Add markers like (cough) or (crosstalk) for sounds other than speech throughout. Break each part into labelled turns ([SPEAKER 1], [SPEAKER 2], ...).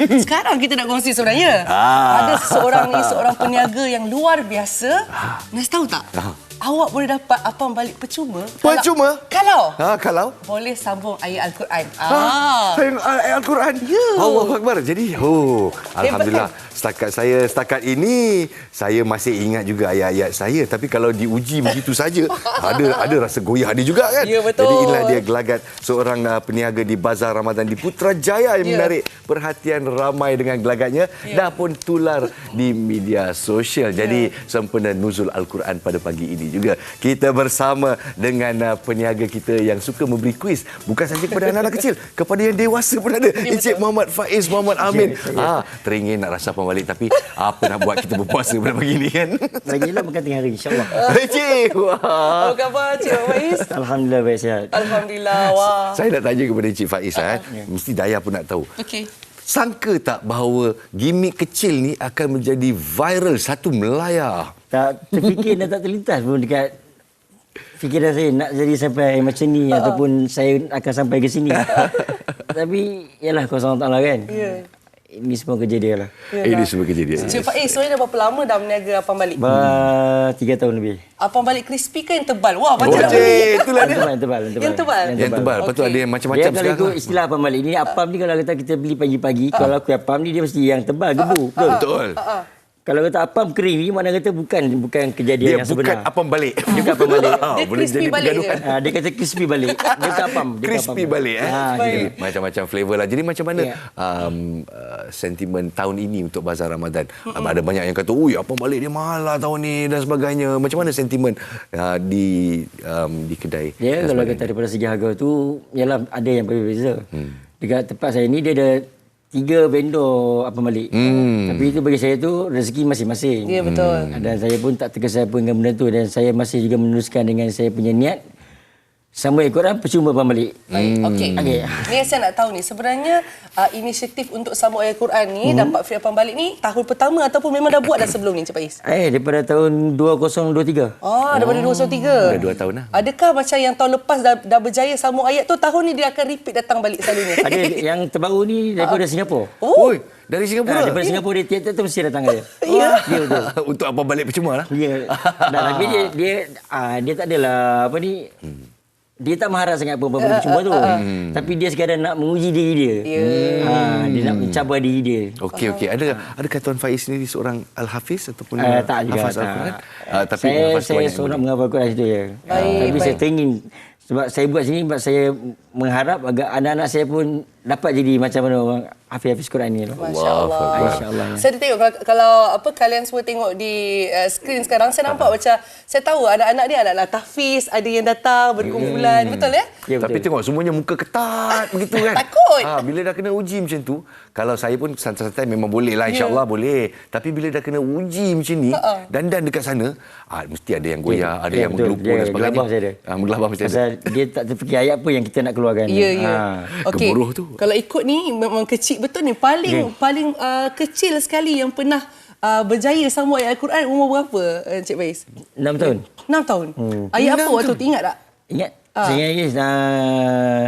[SPEAKER 1] (laughs) Sekarang kita nak kongsi sebenarnya.
[SPEAKER 2] Ah.
[SPEAKER 1] Ada seorang ni, seorang peniaga yang luar biasa. Nas tahu tak? Awak boleh dapat apam balik percuma.
[SPEAKER 2] Percuma?
[SPEAKER 1] Kalau,
[SPEAKER 2] Ha, kalau?
[SPEAKER 1] boleh sambung ayat Al-Quran.
[SPEAKER 2] Ah.
[SPEAKER 1] Ah.
[SPEAKER 2] Saya ayat Al-Quran.
[SPEAKER 1] Ya.
[SPEAKER 2] Allah Akbar. Jadi, oh, alhamdulillah setakat saya setakat ini saya masih ingat juga ayat-ayat saya tapi kalau diuji begitu saja (laughs) ada ada rasa goyah dia juga kan.
[SPEAKER 1] Ya, betul.
[SPEAKER 2] Jadi inilah dia gelagat seorang uh, peniaga di Bazar Ramadan di Putrajaya yang
[SPEAKER 1] Ya.
[SPEAKER 2] menarik perhatian ramai dengan gelagatnya
[SPEAKER 1] Ya.
[SPEAKER 2] dah pun tular di media sosial. Jadi sempena nuzul Al-Quran pada pagi ini juga kita bersama dengan uh, peniaga kita yang suka memberi kuis bukan saja kepada anak-anak kecil (laughs) kepada yang dewasa pun ada. Encik Muhammad Faiz Muhammad Amin. Ah, teringin nak rasa apa balik tapi apa nak buat kita berpuasa pada pagi ini kan.
[SPEAKER 3] Lagilah makan tengah hari insyaAllah.
[SPEAKER 2] Encik, wah.
[SPEAKER 1] Apa khabar Cik Faiz?
[SPEAKER 3] Alhamdulillah baik sihat.
[SPEAKER 1] Alhamdulillah. Wah.
[SPEAKER 2] Saya nak tanya kepada Encik Faiz ah, eh. Mesti Daya pun nak tahu.
[SPEAKER 1] Okey.
[SPEAKER 2] Sangka tak bahawa gimmick kecil ni akan menjadi viral satu melayar?
[SPEAKER 3] Tak terfikir dan tak terlintas pun dekat fikiran saya nak jadi sampai macam ni ataupun saya akan sampai ke sini. (laughs) Tapi yalah kau SWT kan.
[SPEAKER 1] Ya.
[SPEAKER 3] Ini semua kerja dia lah.
[SPEAKER 2] Ini semua kejadian.
[SPEAKER 1] Cik Faiz, sebenarnya dah berapa lama dah meniaga apam balik?
[SPEAKER 3] Ba tiga tahun lebih.
[SPEAKER 1] Apam balik crispy ke yang tebal? Wah, macam
[SPEAKER 2] Oh, cik, itulah
[SPEAKER 3] Yang
[SPEAKER 2] dia.
[SPEAKER 3] tebal, yang tebal, yang tebal.
[SPEAKER 1] Yang tebal?
[SPEAKER 2] Yang tebal. Lepas tu ada yang
[SPEAKER 3] Dia
[SPEAKER 2] macam-macam
[SPEAKER 3] kalau
[SPEAKER 2] sekarang.
[SPEAKER 3] ikut istilah apam balik. Ini apam ni kalau kata kita beli pagi-pagi. Kalau aku apam ni dia mesti yang tebal, gebu. Betul?
[SPEAKER 2] Betul.
[SPEAKER 3] Kalau kata apam kering ni mana kata bukan bukan kejadian
[SPEAKER 2] Dia
[SPEAKER 3] yang
[SPEAKER 2] bukan
[SPEAKER 3] sebenar.
[SPEAKER 2] apam balik.
[SPEAKER 3] Dia (laughs) bukan apam balik.
[SPEAKER 2] Ah,
[SPEAKER 1] Dia
[SPEAKER 2] boleh
[SPEAKER 1] crispy
[SPEAKER 2] jadi
[SPEAKER 1] balik
[SPEAKER 2] pergaduhan.
[SPEAKER 1] je.
[SPEAKER 3] Ah, dia kata crispy balik. Dia tak apam. Dia
[SPEAKER 2] Crispy
[SPEAKER 3] apam.
[SPEAKER 2] balik eh.
[SPEAKER 3] Ah,
[SPEAKER 2] Jadi. Macam-macam flavor lah. Jadi macam mana
[SPEAKER 3] Ya.
[SPEAKER 2] um, uh, sentimen tahun ini untuk Bazar Ramadan? Um, ada banyak yang kata, "Ui, apa balik dia mahal lah tahun ni" dan sebagainya. Macam mana sentimen uh, di um, di kedai?
[SPEAKER 3] Dia
[SPEAKER 2] dan
[SPEAKER 3] kalau
[SPEAKER 2] sebagainya?
[SPEAKER 3] kata daripada segi harga tu ialah ada yang berbeza. Hmm. Dekat tempat saya ni dia ada tiga vendor apa balik. Hmm. Tapi itu bagi saya tu rezeki masing-masing.
[SPEAKER 1] Ya, betul.
[SPEAKER 3] Hmm. Dan saya pun tak terkesan pun dengan benda tu dan saya masih juga meneruskan dengan saya punya niat sama Al-Quran percuma apa balik.
[SPEAKER 1] Baik, okey.
[SPEAKER 3] Okey.
[SPEAKER 1] Ni yang saya nak tahu ni, sebenarnya uh, inisiatif untuk sambung ayat Quran ni,
[SPEAKER 3] Hmm.
[SPEAKER 1] dapat free apam balik ni, tahun pertama ataupun memang dah buat dah sebelum ni, Cik Faiz?
[SPEAKER 3] Eh daripada tahun 2023.
[SPEAKER 1] Ah, daripada oh. 2023.
[SPEAKER 2] Dah dua tahun lah.
[SPEAKER 1] Adakah macam yang tahun lepas dah, dah berjaya sambung ayat tu, tahun ni dia akan repeat datang balik selalunya?
[SPEAKER 3] Ada (laughs) yang terbaru ni daripada Singapura.
[SPEAKER 1] Oh,
[SPEAKER 2] Oi, dari
[SPEAKER 3] Ha,
[SPEAKER 2] Singapura.
[SPEAKER 3] daripada Singapura dia tiap-tiap tu mesti datang dia. (laughs)
[SPEAKER 1] Ya.
[SPEAKER 3] Betul. (laughs)
[SPEAKER 2] untuk apa balik percuma lah.
[SPEAKER 3] Ya. Dan tapi dia dia ah, dia tak adalah apa ni dia tak mengharap sangat apa-apa benda cuma tu. (laughs) Tapi dia sekadar nak menguji diri dia.
[SPEAKER 1] Ya.
[SPEAKER 3] Ha, dia nak mencabar diri dia.
[SPEAKER 2] Okey okey. Ada adakah Tuan Faiz sendiri seorang al-hafiz ataupun
[SPEAKER 3] Uh, tak juga
[SPEAKER 2] hafaz
[SPEAKER 3] tak.
[SPEAKER 2] Al-Quran? Ah, tapi
[SPEAKER 3] saya saya seorang menghafal Quran situ ya.
[SPEAKER 1] Baik,
[SPEAKER 3] Tapi saya
[SPEAKER 1] baik.
[SPEAKER 3] teringin sebab saya buat sini sebab saya mengharap agar anak-anak saya pun dapat jadi macam mana orang hafiz-hafiz Quran ni.
[SPEAKER 1] Masya
[SPEAKER 2] Allahu
[SPEAKER 1] Allah.
[SPEAKER 2] Akbar.
[SPEAKER 3] Insya-Allah. ya.
[SPEAKER 1] Saya tengok kalau, kalau apa kalian semua tengok di uh, skrin sekarang saya nampak macam saya tahu anak-anak ni anak-anak tahfiz ada yang datang berkumpulan betul ya?
[SPEAKER 3] Ya,
[SPEAKER 2] Tapi
[SPEAKER 3] betul.
[SPEAKER 2] tengok semuanya muka ketat begitu (laughs) kan.
[SPEAKER 1] Takut.
[SPEAKER 2] Ha, bila dah kena uji macam tu, kalau saya pun santai-santai memang boleh lah insya-Allah boleh. Tapi bila dah kena uji macam ni,
[SPEAKER 1] Ha-ha.
[SPEAKER 2] dandan dekat sana, ah mesti ada yang goyah, ada
[SPEAKER 3] Ya,
[SPEAKER 2] yang
[SPEAKER 3] betul.
[SPEAKER 2] menggelupur
[SPEAKER 3] Dia
[SPEAKER 2] dan sebagainya.
[SPEAKER 3] gelabah mesti ada.
[SPEAKER 2] Ah, menggelabah mesti ada.
[SPEAKER 3] Pasal dia tak terfikir ayat apa yang kita nak keluarkan.
[SPEAKER 1] Ya, ya.
[SPEAKER 3] Ha.
[SPEAKER 1] Okey.
[SPEAKER 2] Gemuruh tu.
[SPEAKER 1] Kalau ikut ni memang kecil betul ni. Paling paling uh, kecil sekali yang pernah uh, berjaya sambung ayat Al-Quran umur berapa uh, Cik Faiz?
[SPEAKER 3] 6 tahun.
[SPEAKER 1] 6 tahun. Ayat apa waktu tu ingat tak?
[SPEAKER 3] Ingat?
[SPEAKER 1] Ah.
[SPEAKER 3] Saya ingat guys. Uh,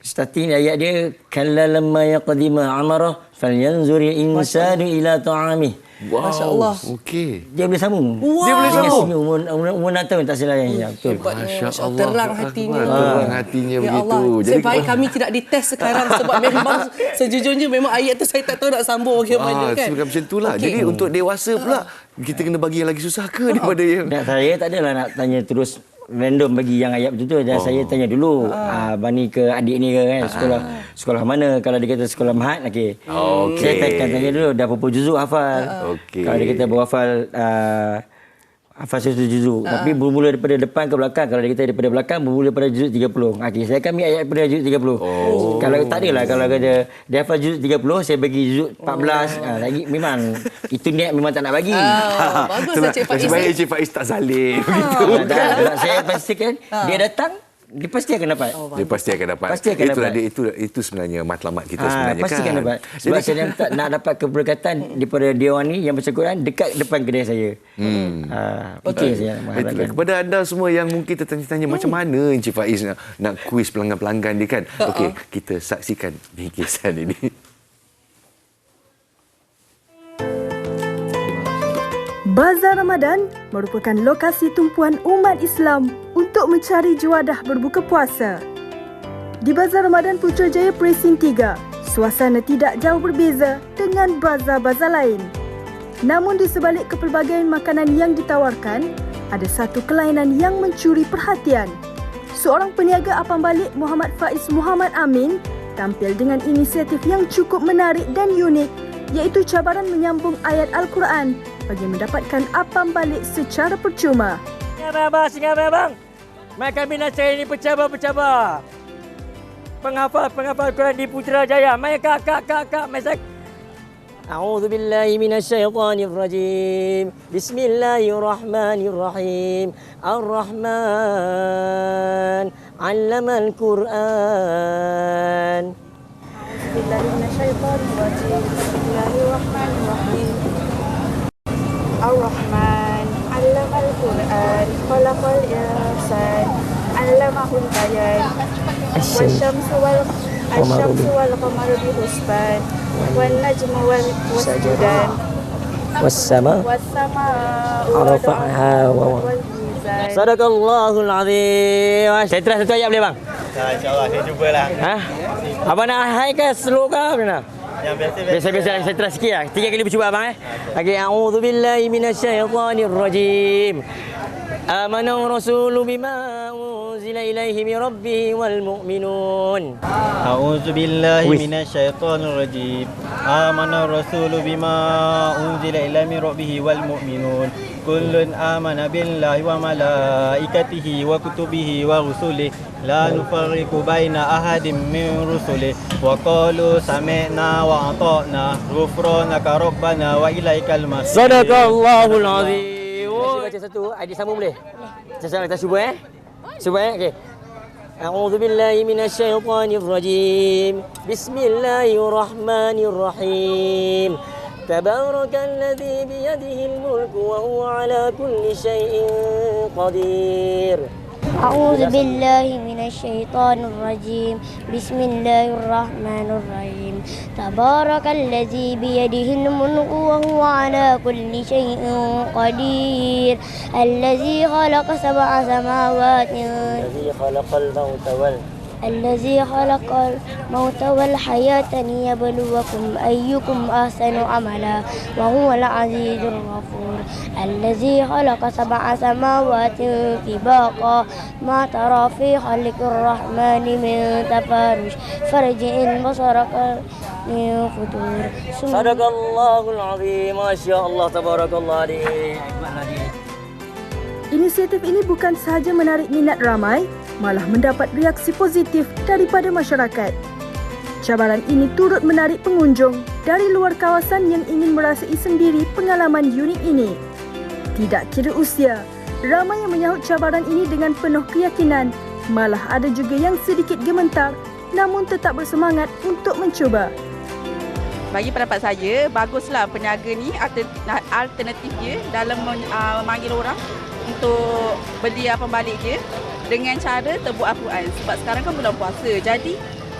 [SPEAKER 3] starting ayat dia kalla lamma yaqdima amara falyanzur insanu ila ta'amih.
[SPEAKER 2] Wow.
[SPEAKER 1] Masya Allah.
[SPEAKER 2] Okey.
[SPEAKER 3] Dia boleh sambung.
[SPEAKER 1] Wow.
[SPEAKER 2] Dia boleh
[SPEAKER 3] Ingat
[SPEAKER 2] sambung?
[SPEAKER 3] umur, umur, umur 6 tahun tak salah yang ya, betul.
[SPEAKER 2] Masya Allah.
[SPEAKER 1] Terang hatinya.
[SPEAKER 2] Terang hatinya
[SPEAKER 1] ya
[SPEAKER 2] begitu.
[SPEAKER 1] Allah.
[SPEAKER 2] Jadi-
[SPEAKER 1] Jadi baik kami tidak dites sekarang sebab memang (laughs) sejujurnya memang ayat tu saya tak tahu nak sambung bagaimana
[SPEAKER 2] Ah,
[SPEAKER 1] kan.
[SPEAKER 2] kan? macam itulah.
[SPEAKER 1] Okey.
[SPEAKER 2] Jadi untuk dewasa pula, kita kena bagi yang lagi susah ke daripada yang
[SPEAKER 3] Dan saya tak adalah nak tanya terus random bagi yang ayat betul tu. Dan saya tanya dulu ah. bani ke adik ni ke kan? Sekolah sekolah mana? Kalau dia kata sekolah mahat okey.
[SPEAKER 2] Okey.
[SPEAKER 3] saya akan tanya dulu dah berapa juzuk hafal.
[SPEAKER 2] Okey.
[SPEAKER 3] kalau dia kata berhafal uh, hafal satu juzuk tapi bermula daripada depan ke belakang kalau kata daripada belakang bermula daripada juzuk 30 okey saya akan ambil ayat daripada juzuk 30 oh. kalau tak adalah kalau kata dia hafal juzuk 30 saya bagi juzuk 14 ah, lagi memang itu niat memang tak nak bagi
[SPEAKER 1] Ah, (laughs) bagus lah Cik Faiz.
[SPEAKER 2] Sebaik Cik Faiz tak zalim. Begitu.
[SPEAKER 3] Ah, dah, dah, saya pastikan dia datang dia pasti akan dapat.
[SPEAKER 2] Dia pasti akan dapat.
[SPEAKER 3] Pasti akan
[SPEAKER 2] Itulah
[SPEAKER 3] dapat.
[SPEAKER 2] dia itu itu sebenarnya matlamat kita
[SPEAKER 3] Ah,
[SPEAKER 2] sebenarnya
[SPEAKER 3] pasti
[SPEAKER 2] kan.
[SPEAKER 3] akan dapat. (laughs) Sebab
[SPEAKER 2] Jadi,
[SPEAKER 3] saya tak nak dapat keberkatan daripada dia orang ni yang baca Quran dekat depan kedai saya. Hmm. Ah, itu yang saya
[SPEAKER 2] Itulah. Kepada anda semua yang mungkin tertanya-tanya
[SPEAKER 3] Hmm.
[SPEAKER 2] macam mana Encik Faiz nak, nak kuis pelanggan-pelanggan dia kan.
[SPEAKER 3] Ha,
[SPEAKER 2] Okey, kita saksikan bingkisan (laughs) ini.
[SPEAKER 4] Bazar Ramadan merupakan lokasi tumpuan umat Islam untuk mencari juadah berbuka puasa. Di Bazar Ramadan Putrajaya Presin 3, suasana tidak jauh berbeza dengan bazar-bazar lain. Namun di sebalik kepelbagaian makanan yang ditawarkan, ada satu kelainan yang mencuri perhatian. Seorang peniaga apam balik Muhammad Faiz Muhammad Amin tampil dengan inisiatif yang cukup menarik dan unik iaitu cabaran menyambung ayat Al-Quran bagi mendapatkan apam balik secara percuma.
[SPEAKER 3] Singa abang, singa abang. Makan minat saya ini bercabar-bercabar. Penghafal-penghafal Quran di Putrajaya. Mai kak, kak, kak, kak. Mai sak. أعوذ بالله من الشيطان الرجيم بسم الله الرحمن الرحيم الرحمن علم القرآن
[SPEAKER 4] بالله من الشيطان الرجيم بسم الله الرحمن الرحيم Ar-Rahman Alam Al-Quran Qalaqal Ihsan Alam Al-Bayan Wasyamsu wal Asyamsu wal Qamaru bi Husban Wan
[SPEAKER 3] Najmu
[SPEAKER 4] wal
[SPEAKER 3] Wasjudan Wassama
[SPEAKER 4] Wassama
[SPEAKER 3] Arafaha wa wa Sadakallahul Azim Saya terasa satu ayat boleh bang?
[SPEAKER 5] Ya, InsyaAllah saya cubalah
[SPEAKER 3] Ha? Abang nak high ke slow ke? Abang nak?
[SPEAKER 5] Yang biasa-biasa.
[SPEAKER 3] Biasa-biasa saya terus sikit lah. Tiga kali bercuba abang eh. Okey, a'udzu billahi آمن الرسول
[SPEAKER 5] بما أنزل
[SPEAKER 3] إليه
[SPEAKER 5] من ربه والمؤمنون. أعوذ بالله من الشيطان الرجيم. آمن الرسول بما أنزل إليه من ربه والمؤمنون. كل آمن بالله وملائكته وكتبه ورسله. لا نفرق بين أحد من رسله. وقالوا سمعنا وأطعنا. غفرانك ربنا وإليك المصير. صدق
[SPEAKER 3] الله العظيم. Baca satu, adik sambung boleh? Boleh. Kita cuba eh. Cuba eh. Okey. أعوذ بالله من الشيطان الرجيم بسم الله الرحمن الرحيم تبارك الذي بيده الملك وهو على كل شيء قدير
[SPEAKER 6] أعوذ بالله من الشيطان الرجيم بسم الله الرحمن الرحيم تبارك الذي بيده الملك وهو على كل شيء قدير. الذي خلق سبع سماوات.
[SPEAKER 3] الذي خلق الموت وال
[SPEAKER 6] الذي خلق الموت والحياة ليبلوكم أيكم أحسن عملا وهو العزيز الغفور الذي خلق سبع سماوات طباقا ما ترى في خلق الرحمن من تفارش فرجع البصر من فتور ثم-
[SPEAKER 3] صدق الله العظيم ما شاء الله تبارك الله عليك
[SPEAKER 4] Inisiatif ini bukan sahaja menarik minat ramai, malah mendapat reaksi positif daripada masyarakat. Cabaran ini turut menarik pengunjung dari luar kawasan yang ingin merasai sendiri pengalaman unik ini. Tidak kira usia, ramai yang menyahut cabaran ini dengan penuh keyakinan, malah ada juga yang sedikit gementar namun tetap bersemangat untuk mencuba.
[SPEAKER 7] bagi pendapat saya baguslah peniaga ni alter- alternatif dia dalam uh, memanggil orang untuk beli apa balik dia dengan cara tebuk Al-Quran sebab sekarang kan bulan puasa jadi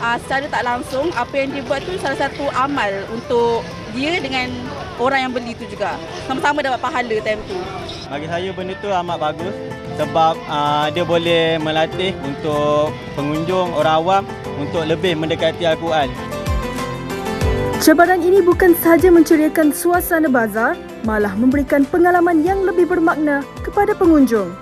[SPEAKER 7] uh, secara tak langsung apa yang dia buat tu salah satu amal untuk dia dengan orang yang beli tu juga sama-sama dapat pahala time tu
[SPEAKER 5] Bagi saya benda tu amat bagus sebab uh, dia boleh melatih untuk pengunjung orang awam untuk lebih mendekati Al-Quran.
[SPEAKER 4] Cabaran ini bukan sahaja menceriakan suasana bazar, malah memberikan pengalaman yang lebih bermakna kepada pengunjung.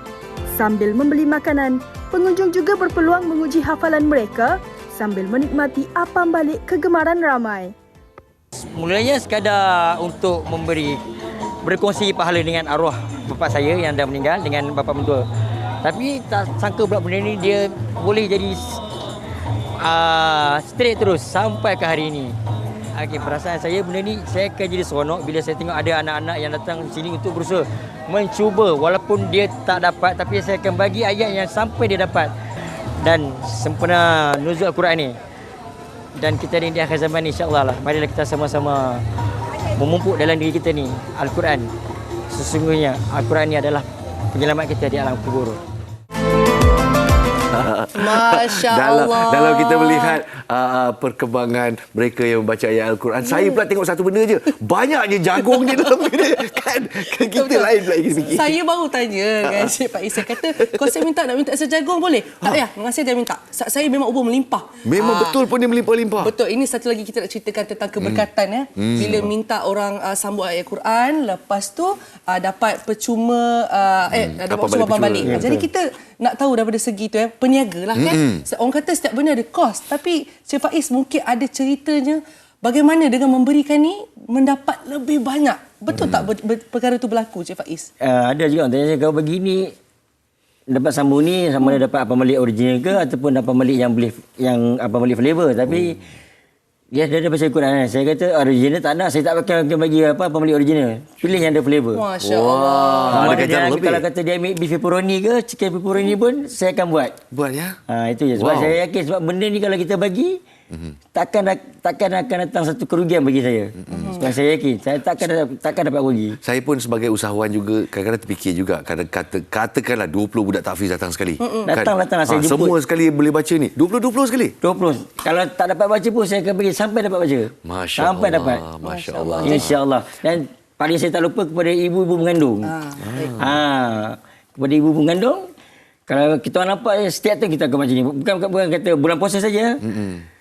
[SPEAKER 4] Sambil membeli makanan, pengunjung juga berpeluang menguji hafalan mereka sambil menikmati apam balik kegemaran ramai.
[SPEAKER 3] Mulanya sekadar untuk memberi berkongsi pahala dengan arwah bapa saya yang dah meninggal dengan bapa mentua. Tapi tak sangka pula benda ni dia boleh jadi uh, straight terus sampai ke hari ini. Okey, perasaan saya benda ni saya akan jadi seronok bila saya tengok ada anak-anak yang datang sini untuk berusaha mencuba walaupun dia tak dapat tapi saya akan bagi ayat yang sampai dia dapat. Dan sempena nuzul Al-Quran ni. Dan kita di akhir zaman ni insyaAllah lah. Marilah kita sama-sama memumpuk dalam diri kita ni Al-Quran. Sesungguhnya Al-Quran ni adalah penyelamat kita di alam kubur
[SPEAKER 1] Masya
[SPEAKER 2] dalam,
[SPEAKER 1] Allah.
[SPEAKER 2] Dalam kita melihat uh, perkembangan mereka yang membaca ayat Al-Quran,
[SPEAKER 1] Ya.
[SPEAKER 2] saya pula tengok satu benda je. Banyaknya jagung di dalam ni. Kan, kan kita
[SPEAKER 1] Betul-betul.
[SPEAKER 2] lain pula kita fikir.
[SPEAKER 1] Saya baru tanya kan Cik Pak Is. Saya kata, kalau saya minta nak minta sejagung boleh? Tak payah, dengan saya jangan minta. Sa- Saya memang ubur melimpah.
[SPEAKER 2] Memang
[SPEAKER 1] Ah,
[SPEAKER 2] betul pun dia melimpah-limpah.
[SPEAKER 1] Betul. Ini satu lagi kita nak ceritakan tentang keberkatan ya. Bila minta orang uh, sambut ayat Quran, lepas tu uh, dapat percuma uh, eh dapat
[SPEAKER 2] Apa
[SPEAKER 1] percuma
[SPEAKER 2] balik
[SPEAKER 1] balik.
[SPEAKER 2] percuma.
[SPEAKER 1] balik. Jadi kita nak tahu daripada segi tu ya, peniaga lah kan. Orang kata setiap benda ada kos, tapi Cik Faiz mungkin ada ceritanya bagaimana dengan memberikan ni mendapat lebih banyak. Betul tak ber, ber, perkara tu berlaku Cik Faiz?
[SPEAKER 3] Uh, ada juga orang tanya saya, kalau begini dapat sambung ni sama ada dapat apa malik original ke ataupun apa malik yang boleh yang apa malik flavor tapi dia dia ada baca Quran. Saya kata original tak nak saya tak pakai pakai bagi apa apa malik original. Pilih yang ada flavor.
[SPEAKER 1] Masya
[SPEAKER 2] Wah,
[SPEAKER 1] Allah.
[SPEAKER 3] Sama
[SPEAKER 2] ada
[SPEAKER 3] dia,
[SPEAKER 2] lebih.
[SPEAKER 3] kalau kata dia ambil beef pepperoni ke chicken pepperoni pun saya akan buat.
[SPEAKER 2] Buat ya.
[SPEAKER 3] Ha, itu je. Sebab
[SPEAKER 2] Wow.
[SPEAKER 3] saya yakin sebab benda ni kalau kita bagi takkan takkan akan datang satu kerugian bagi saya. Sebab saya yakin saya takkan takkan dapat rugi.
[SPEAKER 2] Saya pun sebagai usahawan juga kadang-kadang terfikir juga kadang kata katakanlah 20 budak tahfiz datang sekali.
[SPEAKER 3] Datang, datang lah, saya
[SPEAKER 2] Ah,
[SPEAKER 3] jemput.
[SPEAKER 2] Semua sekali boleh baca ni. 20 20 sekali.
[SPEAKER 3] 20. Kalau tak dapat baca pun saya akan bagi sampai dapat baca.
[SPEAKER 2] Masya
[SPEAKER 3] sampai
[SPEAKER 2] Allah.
[SPEAKER 3] dapat.
[SPEAKER 2] Masya Allah.
[SPEAKER 3] InsyaAllah. Dan paling saya tak lupa kepada ibu-ibu mengandung.
[SPEAKER 1] Ah, baik.
[SPEAKER 3] Ha, kepada ibu mengandung kalau kita nampak eh, setiap tahun kita akan macam ni. Bukan, bukan, bukan kata bulan puasa saja.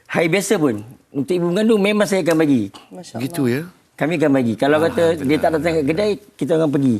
[SPEAKER 3] Hari biasa pun. Untuk ibu mengandung memang saya akan bagi.
[SPEAKER 2] Gitu ya.
[SPEAKER 3] Kami akan bagi. Kalau kata dia tak datang ke kedai, kita akan pergi.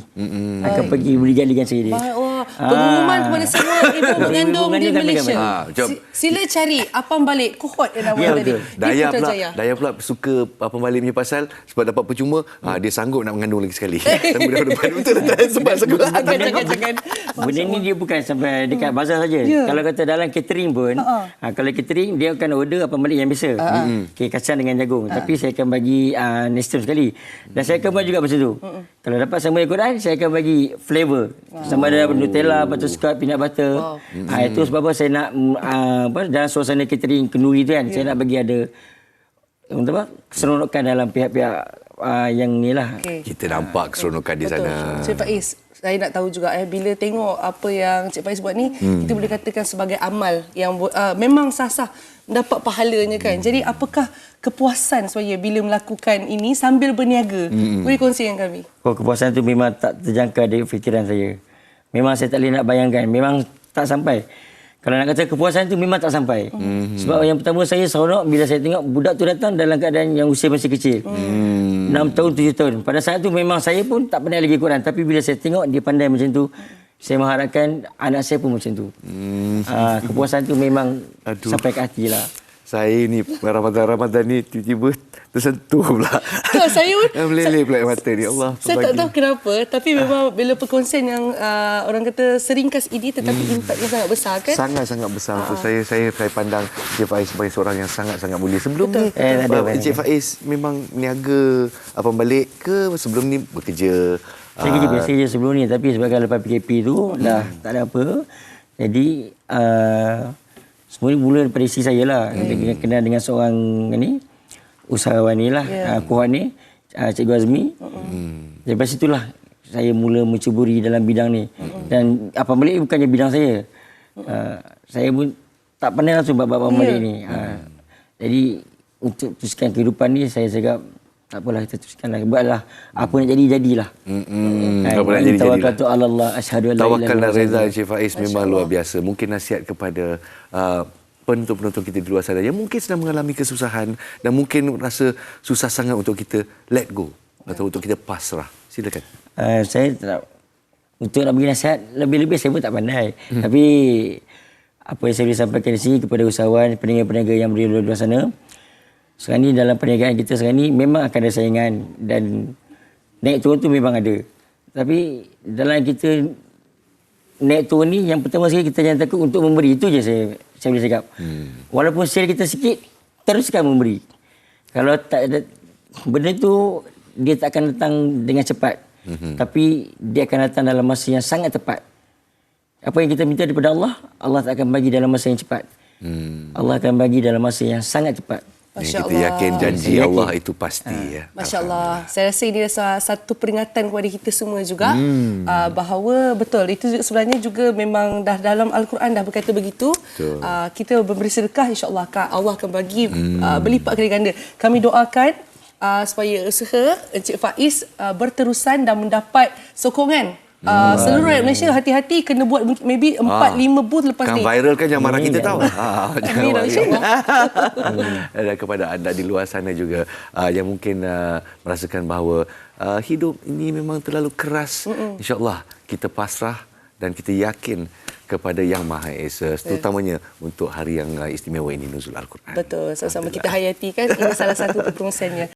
[SPEAKER 3] Akan pergi beli galikan saya dia.
[SPEAKER 1] Baik. Pengumuman kepada semua ibu mengandung di Malaysia.
[SPEAKER 2] Ah, jom.
[SPEAKER 1] Si- Sila cari apam balik kohort yang nama
[SPEAKER 3] Ya,
[SPEAKER 1] tadi.
[SPEAKER 3] betul.
[SPEAKER 1] Di
[SPEAKER 2] Daya pula. Daya pula suka apa balik punya pasal sebab dapat percuma, ah, dia sanggup nak mengandung lagi sekali. (laughs) Sama depan betul tak? Sebab sebab
[SPEAKER 1] Jangan, jangan, jangan.
[SPEAKER 3] Benda ni dia bukan sampai dekat bazar saja.
[SPEAKER 1] Ya.
[SPEAKER 3] Kalau kata dalam catering pun, ha, kalau catering dia akan order apa balik yang biasa. Uh-huh. Okay, kacang dengan jagung. Tapi saya akan bagi uh, sekali. Dan saya akan buat juga macam tu. Kalau dapat sama Quran, saya akan bagi flavor. Sama ada Nutella, butterscotch, peanut butter.
[SPEAKER 1] Wow.
[SPEAKER 3] Ha, itu sebab apa saya nak uh, apa dalam suasana catering kenduri tu kan, saya nak bagi ada kata apa? Keseronokan dalam pihak-pihak uh, yang ni lah.
[SPEAKER 1] Okey.
[SPEAKER 2] Kita nampak keseronokan di
[SPEAKER 1] Betul.
[SPEAKER 2] sana.
[SPEAKER 1] Cik Faiz, saya nak tahu juga eh bila tengok apa yang Cik Faiz buat ni, hmm. kita boleh katakan sebagai amal yang uh, memang sah-sah dapat pahalanya kan. Jadi apakah kepuasan saya bila melakukan ini sambil berniaga? Hmm. Boleh kongsi dengan kami.
[SPEAKER 3] Oh, kepuasan tu memang tak terjangka dari fikiran saya. Memang saya tak boleh nak bayangkan. Memang tak sampai. Kalau nak kata kepuasan tu memang tak sampai. Mm-hmm. Sebab yang pertama saya seronok bila saya tengok budak tu datang dalam keadaan yang usia masih kecil. Mm. 6 tahun, 7 tahun. Pada saat tu memang saya pun tak pernah lagi Quran. Tapi bila saya tengok dia pandai macam tu, saya mengharapkan anak saya pun macam tu. Mm. Uh, kepuasan tu memang
[SPEAKER 2] Aduh.
[SPEAKER 3] sampai ke hati lah.
[SPEAKER 2] Saya ni Ramadan-Ramadan ni tiba-tiba tersentuh pula.
[SPEAKER 1] Tak, saya pun- (laughs)
[SPEAKER 2] Meleleh pula mata ni. Allah
[SPEAKER 1] Saya tak tahu kenapa tapi memang bila perkongsian yang uh, orang kata seringkas ini tetapi hmm. impaknya sangat besar kan.
[SPEAKER 2] Sangat-sangat besar untuk saya. Saya saya pandang Cik Faiz sebagai seorang yang sangat-sangat mulia. Sebelum
[SPEAKER 1] Betul.
[SPEAKER 2] ni,
[SPEAKER 3] Eh, ada
[SPEAKER 2] uh,
[SPEAKER 3] banyak.
[SPEAKER 2] Cik Faiz memang niaga apa balik ke sebelum ni bekerja?
[SPEAKER 3] Saya kerja biasa je sebelum ni tapi sebabkan lepas PKP tu dah tak ada apa. Jadi uh, semua ni mula daripada isteri saya lah. Hmm. Kenal dengan seorang ni usahawan ni lah. Yeah. Uh, Kuhan ni uh, Cikgu Azmi. Hmm. Daripada situlah saya mula mencuburi dalam bidang ni. Dan apa balik bukannya bidang saya. Uh, saya pun tak pandai langsung bab-bab apa balik ni. Uh, jadi untuk teruskan kehidupan ni saya cakap tak apalah kita teruskan lah. Buatlah. Apa nak jadi, jadilah.
[SPEAKER 2] Hmm,
[SPEAKER 3] Hai,
[SPEAKER 2] apa nak jadi jadilah.
[SPEAKER 3] Tawakaltu ala Allah asyhadu an la ilaha
[SPEAKER 2] Tawakal
[SPEAKER 3] illallah.
[SPEAKER 2] reza Encik Faiz memang luar biasa. Mungkin nasihat kepada uh, penonton-penonton kita di luar sana yang mungkin sedang mengalami kesusahan dan mungkin rasa susah sangat untuk kita let go atau untuk kita pasrah. Silakan.
[SPEAKER 3] Uh, saya tak untuk nak bagi nasihat lebih-lebih saya pun tak pandai. Hmm. Tapi apa yang saya boleh sampaikan di sini kepada usahawan, peniaga-peniaga yang berada di luar sana. Sekarang ni dalam perniagaan kita sekarang ni memang akan ada saingan dan naik turun tu memang ada. Tapi dalam kita naik turun ni yang pertama sekali kita jangan takut untuk memberi. Itu je saya saya boleh cakap. Hmm. Walaupun sale kita sikit, teruskan memberi. Kalau tak ada benda tu dia tak akan datang dengan cepat. Hmm. Tapi dia akan datang dalam masa yang sangat tepat. Apa yang kita minta daripada Allah, Allah tak akan bagi dalam masa yang cepat. Hmm. Allah akan bagi dalam masa yang sangat cepat.
[SPEAKER 2] Yang
[SPEAKER 1] Masya
[SPEAKER 2] kita
[SPEAKER 1] Allah.
[SPEAKER 2] yakin janji
[SPEAKER 3] Yakin.
[SPEAKER 2] Allah itu pasti ya.
[SPEAKER 1] Masya Allah. Saya rasa ini adalah satu peringatan kepada kita semua juga hmm. uh, bahawa betul itu sebenarnya juga memang dah dalam Al-Quran dah berkata begitu.
[SPEAKER 2] Betul.
[SPEAKER 1] Uh, kita memberi sedekah insya-Allah Allah akan bagi hmm. uh, berlipat kali ganda. Kami doakan uh, supaya usaha Encik Faiz uh, berterusan dan mendapat sokongan Uh, seluruh rakyat Malaysia hati-hati kena buat maybe 4
[SPEAKER 2] Ah.
[SPEAKER 1] 5 booth lepas
[SPEAKER 2] Kan
[SPEAKER 1] ni.
[SPEAKER 2] viral kan yang marah kita tahu. (laughs) Ah, jangan
[SPEAKER 1] Amin,
[SPEAKER 2] marah.
[SPEAKER 1] insyaAllah. (laughs)
[SPEAKER 2] Dan kepada anda di luar sana juga uh, yang mungkin uh, merasakan bahawa uh, hidup ini memang terlalu keras. InsyaAllah kita pasrah dan kita yakin kepada Yang Maha Esa terutamanya untuk hari yang uh, istimewa ini Nuzul Al-Quran.
[SPEAKER 1] Betul, sama-sama kita hayati kan ini salah satu keperluannya.